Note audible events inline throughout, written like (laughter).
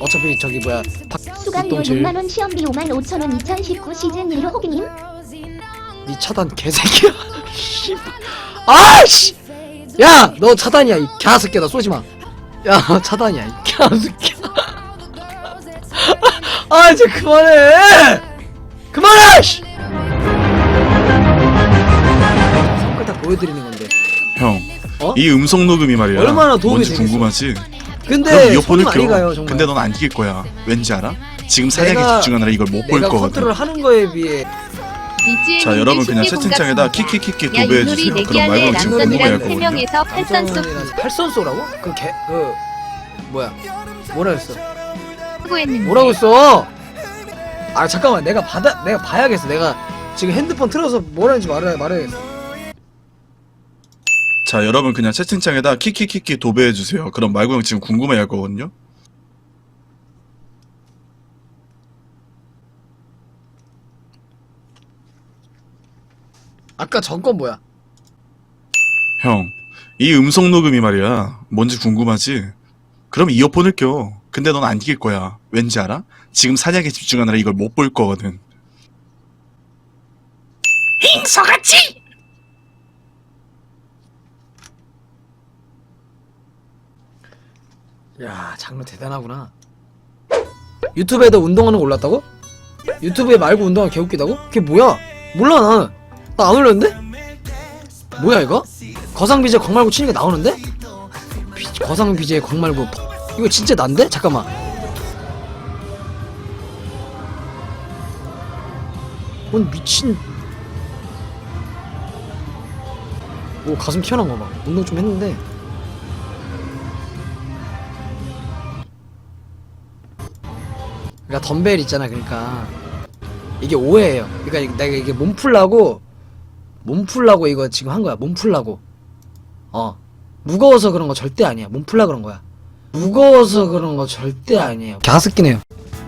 어차피 저기 뭐야 수강료 박동질. 6만원 시험비 5만 5천원 2019 시즌 1로 호기님. 니 차단 개새끼야. (laughs) 아씨! 야 너 차단이야 이 개새끼야. 나 쏘지마. 야 (laughs) 차단이야 이 개새끼야. (laughs) 아 이제 그만해. 그만해 씨! 손가락 보여드리는 건데. 형, 어? 이 음성 녹음이 말이야. 얼마나 도움이 뭔지 되겠어? 궁금하지? 근데 손이 많이 껴. 가요 정말 근데 넌안낄 거야. 왠지 알아? 지금 사냥에 내가- 집중하느라 이걸 못 볼 내가 거거든. 컨트롤 하는 거에 비해 자, 여러분 그냥 채팅창에다 키키키키 야 도배해 윷놀이 주세요. 그럼 내기할래 말고 지금 남선이랑 궁금해할 세 거거든요. 명에서 팔선수 남성이라서 팔선소라고? 그개그 뭐야 뭐라 했어 뭐라고 했어? 아 잠깐만 내가 받아 내가 봐야겠어 내가 지금 핸드폰 틀어서 뭐라는지 말해 말해야겠어 자, 여러분 그냥 채팅창에다 키키키키 도배해 주세요. 그럼 말고 형 지금 궁금해할 거거든요. 아까 전 건 뭐야? 형, 이 음성 녹음이 말이야. 뭔지 궁금하지? 그럼 이어폰을 껴. 근데 넌안낄 거야. 왠지 알아? 지금 사냥에 집중하느라 이걸 못 볼 거거든. 잉서같이! 야 장르 대단하구나 유튜브에다 운동하는 거 올랐다고? 유튜브에 말고 운동하는 게 개웃기다고? 그게 뭐야? 몰라 나는 나 안 올렸는데? 뭐야 이거? 거상 BJ 광말고 치니까 나오는데? 비, 거상 BJ 광말고 이거 진짜 난데? 잠깐만 뭔 미친 오 가슴 튀어나온 거봐 운동 좀 했는데 그러니까 덤벨 있잖아 그러니까. 이게 오해예요. 그러니까 내가 이게 몸 풀라고 몸 풀라고 이거 지금 한 거야. 몸 풀라고. 어. 무거워서 그런 거 절대 아니야. 몸 풀라 그런 거야. 무거워서 그런 거 절대 아니에요. 갸스끼네요.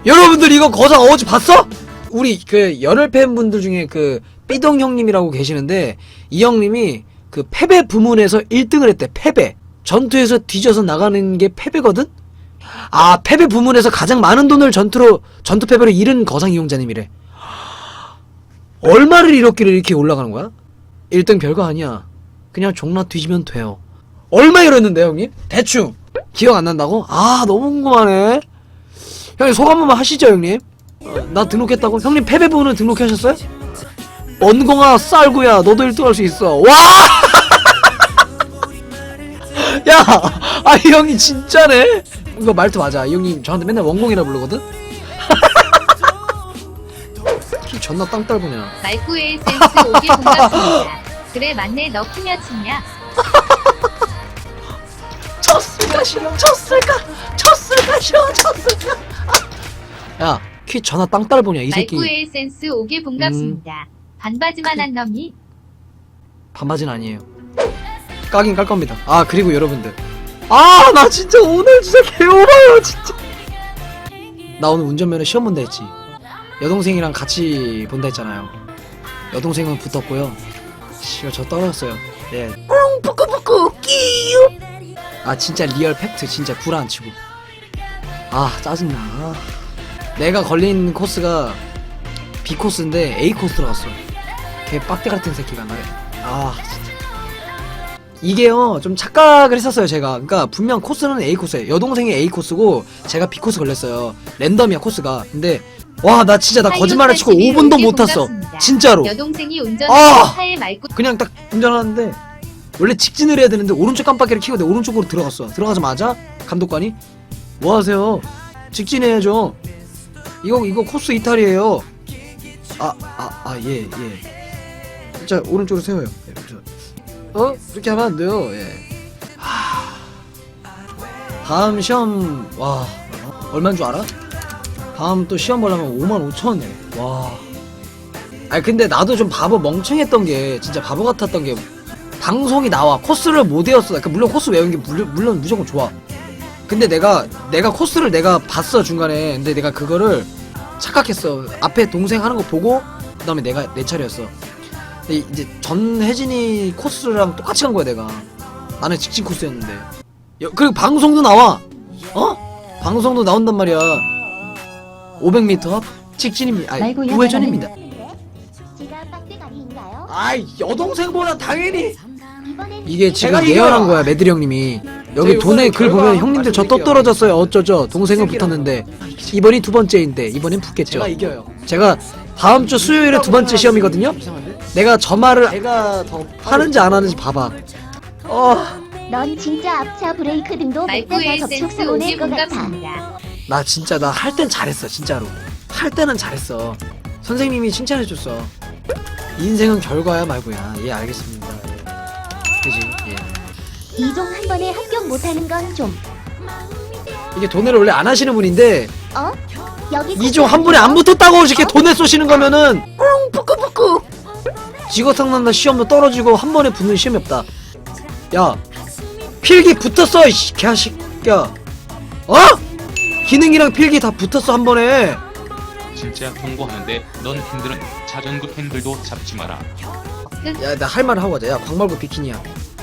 여러분들 이거 거상 어제 봤어? 우리 그 열혈 팬분들 중에 그 삐동 형님이라고 계시는데 이 형님이 그 패배 부문에서 1등을 했대 패배. 전투에서 뒤져서 나가는 게 패배거든? 아 패배 부문에서 가장 많은 돈을 전투로 전투 패배로 잃은 거상 이용자님이래. 얼마를 잃었기를 이렇게 올라가는 거야? 1등 별거 아니야. 그냥 종락 뒤지면 돼요. 얼마 잃었는데 형님? 대충 기억 안 난다고? 아 너무 궁금하네. 형님 소감 한번 하시죠 형님. 어, 나 등록했다고? 형님 패배 부문은 등록하셨어요? 언공아 쌀구야 너도 1등 할 수 있어. 와! (laughs) 야! 아, 이 형이 진짜네? 이거 말투 맞아. 이 형님 저한테 맨날 원공이라 부르거든? (laughs) 키 존나 땅 딸보냐. 말구의 센스 오기 반갑습니다 그래 맞네 너 키몇 치냐 (laughs) 쳤을까 싫어, 쳤을까, 쳤을까 싫어, 쳤을까. 야, 키 전화 땅 딸보냐, 이 새끼. 말구의 센스 오기 반갑습니다 반바지만 한 놈이 반바지는 아니에요. 까긴 깔 겁니다. 아, 그리고 여러분들. 아, 나 진짜 오늘 진짜 개오바요, 진짜. 나 오늘 운전면허 시험 본다 했지. 여동생이랑 같이 본다 했잖아요. 여동생은 붙었고요. 씨발, 저 떨어졌어요. 예. 웅, 뿌꾸뿌꾸, 끼요. 아, 진짜 리얼 팩트, 진짜 구라 안 치고. 아, 짜증나. 아. 내가 걸린 코스가 B 코스인데 A 코스로 갔어. 걔 빡대 같은 새끼가 말해. 아 진짜. 이게요 좀 착각을 했었어요 제가. 그러니까 분명 코스는 A 코스예요. 여동생이 A 코스고 제가 B 코스 걸렸어요. 랜덤이야 코스가. 근데 와 나 진짜 나 거짓말을 치고 5분도 못 탔어. 진짜로. 여동생이 아! 운전하는 차에 말구 그냥 딱 운전하는데 원래 직진을 해야 되는데 오른쪽 깜빡이를 켜고 내 오른쪽으로 들어갔어. 들어가자마자 감독관이 뭐 하세요? 직진해야죠. 이거 이거 코스 이탈이에요. 아 아 아 예 예. 자 오른쪽으로 세워요. 어 그렇게 하면 안 돼요. 예. 하... 다음 시험 와 얼마인 줄 알아? 다음 또 시험 보려면 5만 5천 원이래. 와. 아니 근데 나도 좀 바보 멍청했던 게 진짜 바보 같았던 게 방송이 나와 코스를 못 외웠어. 그러니까 물론 코스 외운 게 물론, 물론 무조건 좋아. 근데 내가 내가 코스를 내가 봤어 중간에. 근데 내가 그거를 착각했어. 앞에 동생 하는 거 보고 그다음에 내가 내 차례였어. 이제 전 혜진이 코스랑 똑같이 간 거야 내가. 나는 직진 코스였는데. 여- 그리고 방송도 나와. 어? 방송도 나온단 말이야 500m 앞 직진입니다 아니 우회전입니다? 아이 여동생보다 당연히 이게 지금 제가 예언한 거야 매드리 형님이 여기 저 돈에 글 보면 형님들 저 또. 떨어졌어요 어쩌죠 동생은 붙었는데 이번이 두 번째인데 이번엔 붙겠죠 제가 이겨요. 제가 다음 주 수요일에 두 번째 시험이거든요? 내가 저 말을 제가 더 하는지 안 하는지 봐봐 어, 넌 진짜 앞차 브레이크 등도 못 말구 따서 에센스 접촉사고 낼것 같아. 나 진짜 나 할 땐 잘했어 진짜로 할 때는 잘했어 선생님이 칭찬해줬어 인생은 결과야 말고야 예 알겠습니다 예. 그지 예. 이종 한 번에 합격 못하는 건 좀. 이게 돈을 원래 안 하시는 분인데 어? 여기 이종 한 분에 안 붙었다고 이렇게 돈을 쏘시는 거면은 응 뿌끄뿌끄 지거상난다 시험도 떨어지고 한 번에 붙는 시험이 없다. 야 필기 붙었어 이씨 개새끼야. 어? 기능이랑 필기 다 붙었어 한 번에. 진짜 통보하는데 넌 팬들은 자전거 팬들도 잡지 마라. 야 나 할 말 하고 가자. 야 광말고 비키니야.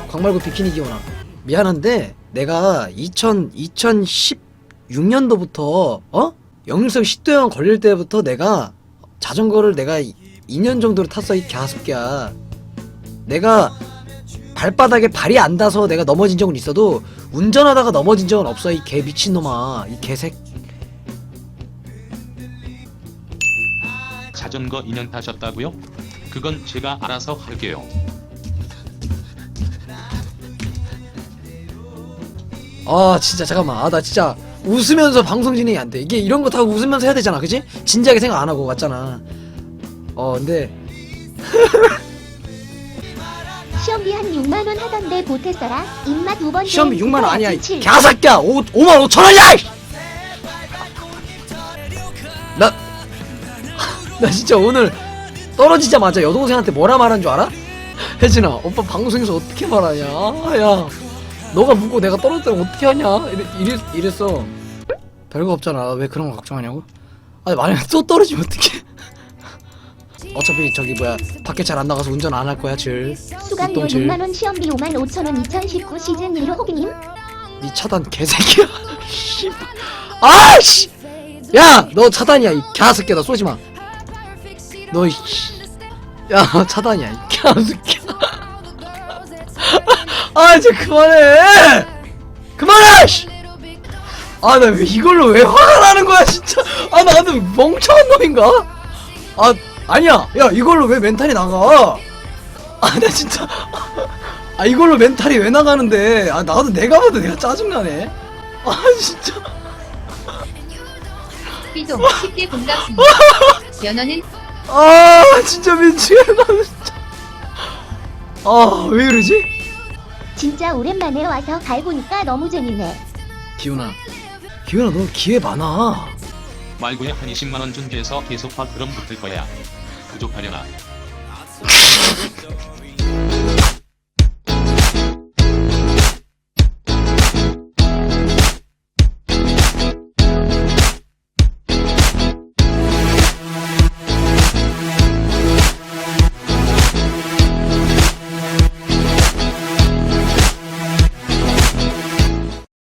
광말고 비키니 기원아 미안한데 내가 2000 2016년도부터 어? 영일성 10도형 걸릴 때부터 내가 자전거를 내가 2년 정도를 탔어 이 개새끼야 내가 발바닥에 발이 안 닿아서 내가 넘어진 적은 있어도 운전하다가 넘어진 적은 없어 이 개 미친놈아 이 개색 자전거 2년 타셨다고요? 그건 제가 알아서 할게요. 아 진짜 잠깐만 아 나 진짜 웃으면서 방송 진행이 안돼 이게 이런 거 다 웃으면서 해야 되잖아 그지? 진지하게 생각 안 하고 왔잖아 어 근데 시험비 한 6만 원 하던데 보태써라. 입맛 두 번째. 시험비 6만 원 아니야 이 칠. 개새끼야 5, 5만 5천 원이야 나, (laughs) 나 진짜 오늘 떨어지자마자 여동생한테 뭐라 말한 줄 알아? (laughs) 혜진아 오빠 방송에서 어떻게 말하냐 야 너가 묻고 내가 떨어졌다면 어떻게 하냐 이래, 이랬, 이랬어 별거 없잖아 왜 그런 거 걱정하냐고 아니 만약에 또 떨어지면 어떡해 어차피 저기 뭐야 밖에 잘 안 나가서 운전 안 할 거야 질 수강료 운동질. 6만 원 시험비 5만 5천 원 2019 시즌 1호 호기님. 니 차단 개새끼야. (laughs) 씨발. 아씨. 야, 너 차단이야 이 개새끼야. 나 쏘지 마. 너 이. 씨. 야, 너 차단이야 이 개새끼야. (laughs) 아, 이제 그만해. 그만해. 씨. 아, 나 왜 이걸로 왜 화가 나는 거야 진짜. 아, 나는 멍청한 놈인가? 아, 아니야. 야, 이걸로 왜 멘탈이 나가? 아, 나 진짜. 아 이걸로 멘탈이 왜 나가는데 아 나도 내가 봐도 내가 짜증나네 아 진짜 삐동 쉽게 반갑습니다. (laughs) 연어는 아 진짜 미치겠다 진짜 아왜 이러지? 진짜 오랜만에 와서 갈보니까 너무 재밌네. 기훈아 기훈아 너 기회 많아 말고야 한 20만 원 준비해서 계속 봐 그럼 붙을 거야. 부족하려나? (laughs)